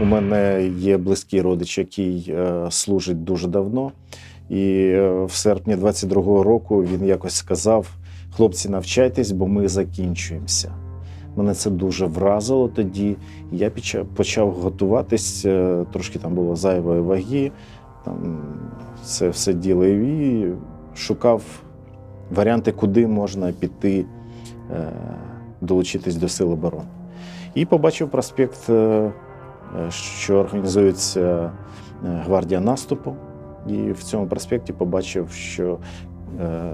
У мене є близький родич, який е, служить дуже давно. І е, в серпні 22-го року він якось сказав: хлопці, навчайтесь, бо ми закінчуємося. Мене це дуже вразило тоді. Я почав готуватись, е, трошки там було зайвої ваги, там це все діло і шукав варіанти, куди можна піти, долучитись до Сил оборони. І побачив проспект, що організується е, гвардія наступу. І в цьому проспекті побачив, що е,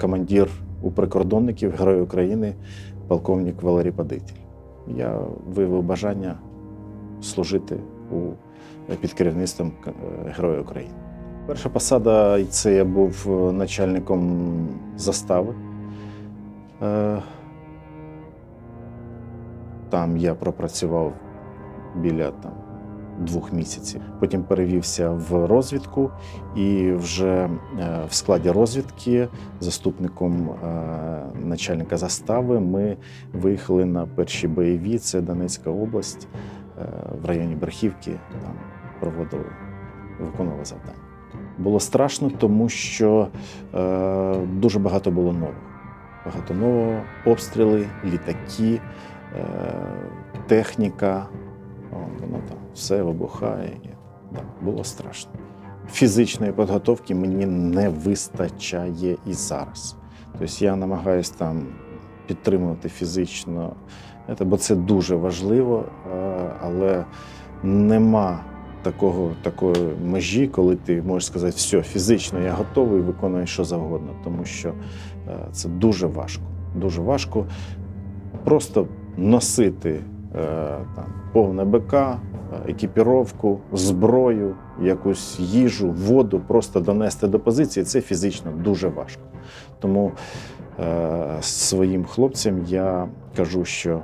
командир у прикордонників Герой України, полковник Валерій Падитель. Я виявив бажання служити у, під керівництвом е, Героя України. Перша посада це я був е, начальником застави. Е, Там я пропрацював біля там, двох місяців. Потім перевівся в розвідку, і вже е, в складі розвідки заступником е, начальника застави ми виїхали на перші бойові. Це Донецька область е, в районі Берхівки. Там проводили, виконували завдання. Було страшно, тому що е, дуже багато було нового. Багато нового обстріли, літаки, е, техніка. Воно там все вибухає. Да, було страшно. Фізичної підготовки мені не вистачає і зараз. Тобто я намагаюся там підтримувати фізично, бо це дуже важливо, е, але нема такого, такої межі, коли ти можеш сказати, все, фізично я готовий, виконую що завгодно, тому що е, це дуже важко. Дуже важко просто носити там, повне БК, е, екіпіровку, зброю, якусь їжу, воду, просто донести до позиції це фізично дуже важко. Тому е, своїм хлопцям я кажу, що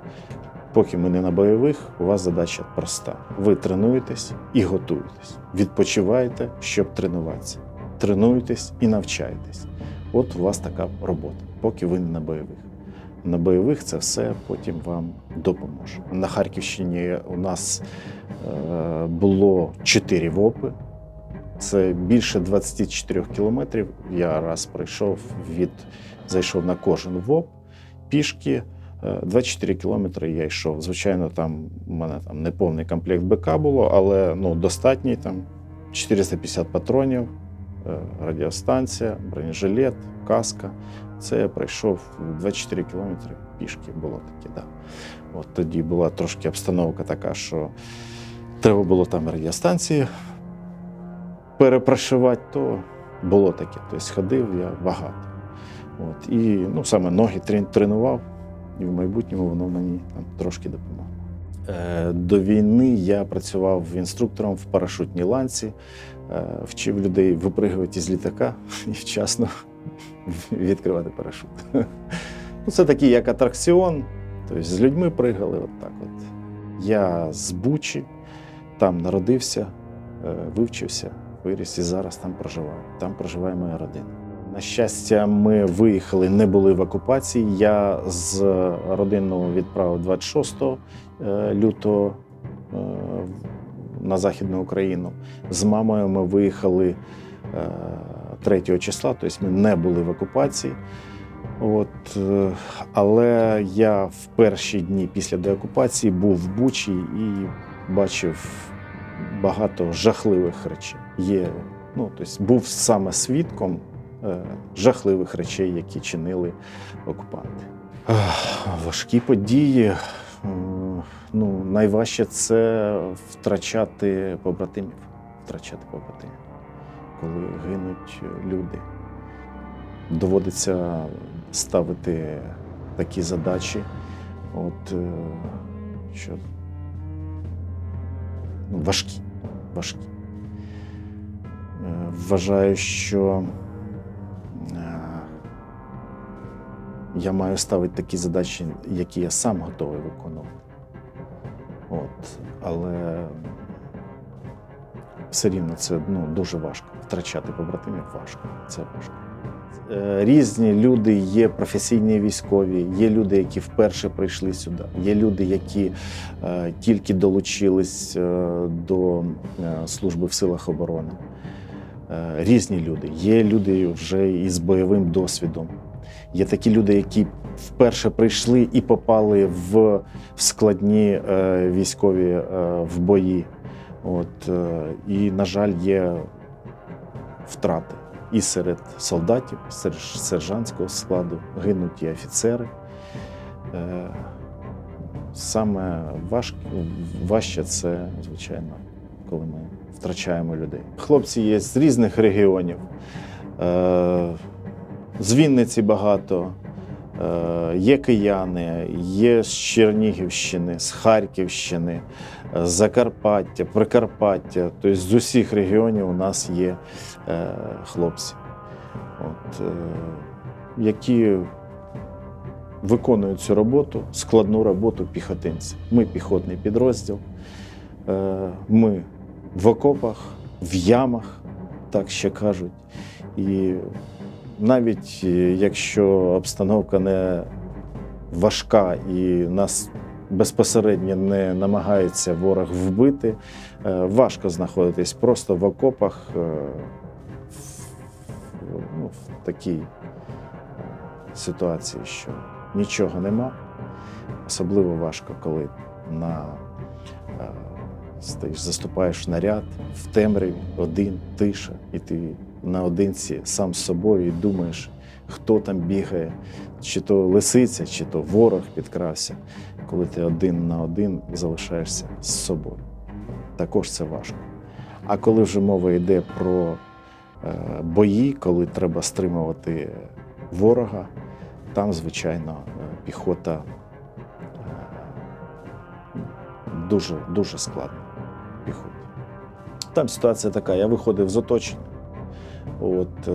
поки ми не на бойових, у вас задача проста. Ви тренуєтесь і готуєтесь. Відпочиваєте, щоб тренуватися. Тренуєтесь і навчаєтесь. От у вас така робота, поки ви не на бойових. На бойових це все потім вам допоможе. На Харківщині у нас е, було 4 ВОПи. Це більше 24 кілометрів. Я раз пройшов від зайшов на кожен ВОП пішки. Е, 24 кілометри я йшов. Звичайно, там у мене там не повний комплект БК було, але ну, достатній там 450 патронів, е, радіостанція, бронежилет, каска. Це я пройшов 24 кілометри пішки було таке. Да. От тоді була трошки обстановка така, що треба було там радіостанції перепрошивати, то було таке. Тобто ходив я багато. От. І ну, саме ноги тренував, і в майбутньому воно мені там трошки допомогло. Е, До війни я працював інструктором в парашутній ланці, е, вчив людей випригувати з літака і вчасно відкривати парашут. Ну, це такий як атракціон, тобто з людьми пригали. От так от. Я з Бучі, там народився, е, вивчився, виріс і зараз там проживаю. Там проживає моя родина. На щастя, ми виїхали, не були в окупації. Я з родиною відправив 26 е, лютого е, на Західну Україну. З мамою ми виїхали е, 3 числа, тобто ми не були в окупації. От, е, але я в перші дні після деокупації був в Бучі і бачив багато жахливих речей. Є, ну, тобто був саме свідком е, жахливих речей, які чинили окупанти. Важкі події. Ну, найважче це втрачати побратимів. Втрачати побратимів, коли гинуть люди. Доводиться ставити такі задачі, от, е, що ну, важкі. важкі. Е, Вважаю, що я маю ставити такі задачі, які я сам готовий виконувати. От. Але все рівно це ну, дуже важко. Втрачати побратимів важко. Це важко. Е, Різні люди є професійні військові, є люди, які вперше прийшли сюди, є люди, які е, тільки долучились е, до е, служби в силах оборони. Е, різні люди. Є люди вже із бойовим досвідом. Є такі люди, які вперше прийшли і попали в, складні е, військові е, в бої. От, е, і, на жаль, є втрати і серед солдатів, серед сержантського складу, гинуть і офіцери. Е, Саме важ, важче це, звичайно, коли ми втрачаємо людей. Хлопці є з різних регіонів. Е, З Вінниці багато, е, є кияни, є з Чернігівщини, з Харківщини, е, з Закарпаття, Прикарпаття. Тобто з усіх регіонів у нас є е, хлопці, от, які виконують цю роботу, складну роботу піхотинці. Ми піхотний підрозділ, ми в окопах, в ямах, так ще кажуть. І навіть е, якщо обстановка не важка і нас безпосередньо не намагається ворог вбити, е, важко знаходитись просто в окопах е, ну, в такій ситуації, що нічого нема. Особливо важко, коли на стоїш, заступаєш наряд в темряві, один, тиша, і ти наодинці сам з собою і думаєш, хто там бігає, чи то лисиця, чи то ворог підкрався, коли ти один на один залишаєшся з собою. Також це важко. А коли вже мова йде про е, бої, коли треба стримувати ворога, там, звичайно, е, піхота е, дуже, дуже складно. Піхота. Там ситуація така: я виходив з оточення. От, е,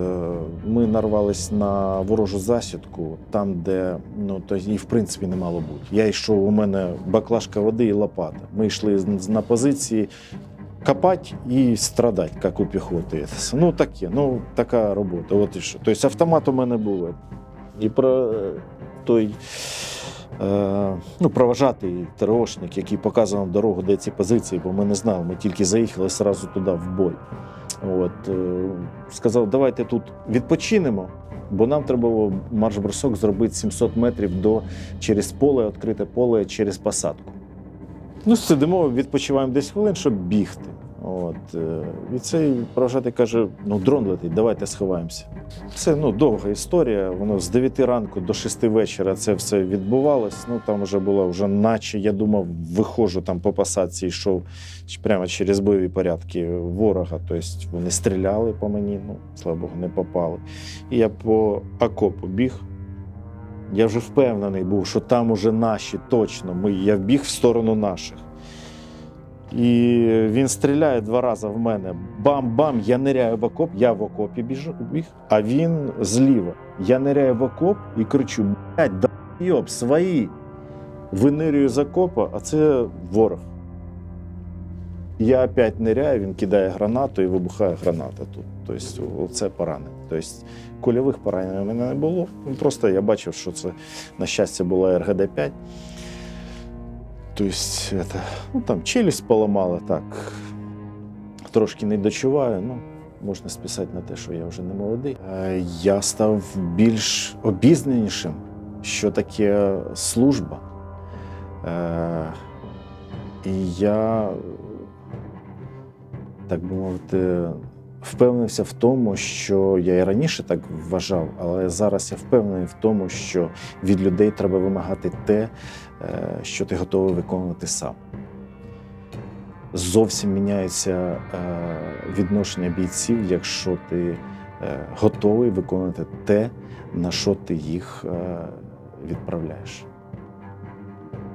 ми нарвались на ворожу засідку, там, де ну, то її в принципі не мало бути. Я йшов, у мене баклажка води і лопата. Ми йшли на позиції копати і страдати, як у піхоти. Ну таке, ну така робота. От і що. Тобто автомат у мене був. І про е, той е, ну, проважатий ТРОшник, який показував дорогу, де ці позиції, бо ми не знали, ми тільки заїхали одразу туди в бой. От, е, сказав, давайте тут відпочинемо, бо нам треба було марш-бросок зробити 700 метрів до, через поле, відкрите поле, через посадку. Ну, сидимо, відпочиваємо десь хвилин, щоб бігти. От, е, і цей провожатий каже: ну, дрон летить, давайте сховаємося. Це ну, довга історія. Воно з 9 ранку до 6 вечора це все відбувалось. Ну там вже було, вже наче я думав, виходжу там по посадці, йшов прямо через бойові порядки ворога. Тобто вони стріляли по мені, ну слава Богу, не попали. І я по окопу біг. Я вже впевнений був, що там уже наші точно. Ми, я біг в сторону наших. І він стріляє два рази в мене. Бам-бам, я ниряю в окоп, я в окопі біжу, біг, а він зліва. Я ниряю в окоп і кричу: блядь, да йоб, свої. Винирюю з окопа, а це ворог. Я опять ниряю, він кидає гранату і вибухає граната тут. Тобто, це поранення. Тобто, кульових поранень у мене не було. Просто я бачив, що це, на щастя, була РГД-5. Тобто, это, ну, там челюсть поламала, так. Трошки не дочуваю, ну, можна списати на те, що я вже не молодий. Е, Я став більш обізнанішим, що таке служба. Е, І я, так би мовити, впевнився в тому, що я і раніше так вважав, але зараз я впевнений в тому, що від людей треба вимагати те, е, що ти готовий виконувати сам. Зовсім міняється е, відношення бійців, якщо ти е, готовий виконувати те, на що ти їх відправляєш.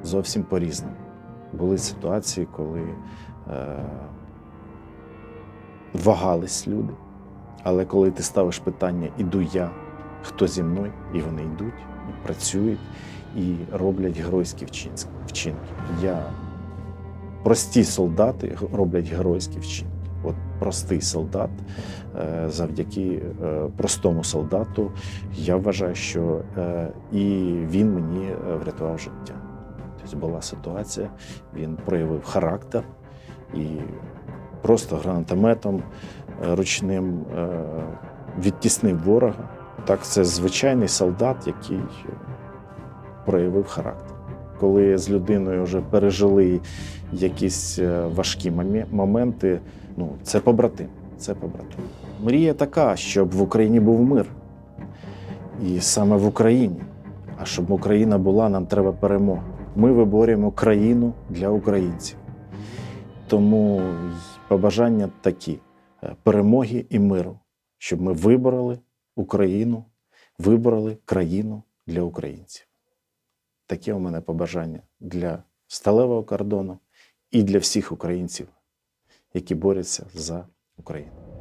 Зовсім по-різному. Були ситуації, коли вагались люди. Але коли ти ставиш питання Іду я, хто зі мною, і вони йдуть, і працюють, і роблять геройські вчинки. Я прості солдати роблять геройські вчинки. От простий солдат, е, завдяки е, простому солдату, я вважаю, що е, і він мені врятував життя. Тобто була ситуація, він проявив характер і просто гранатометом е, ручним е, відтіснив ворога. Так, це звичайний солдат, який е, проявив характер. Коли з людиною вже пережили якісь важкі моменти, ну, це побратим. Це побратим. Мрія така, щоб в Україні був мир. І саме в Україні. А щоб Україна була, нам треба перемога. Ми виборюємо країну для українців. Тому побажання такі: е, перемоги і миру, щоб ми вибороли Україну, вибороли країну для українців. Таке у мене побажання для сталевого кордону і для всіх українців, які борються за Україну.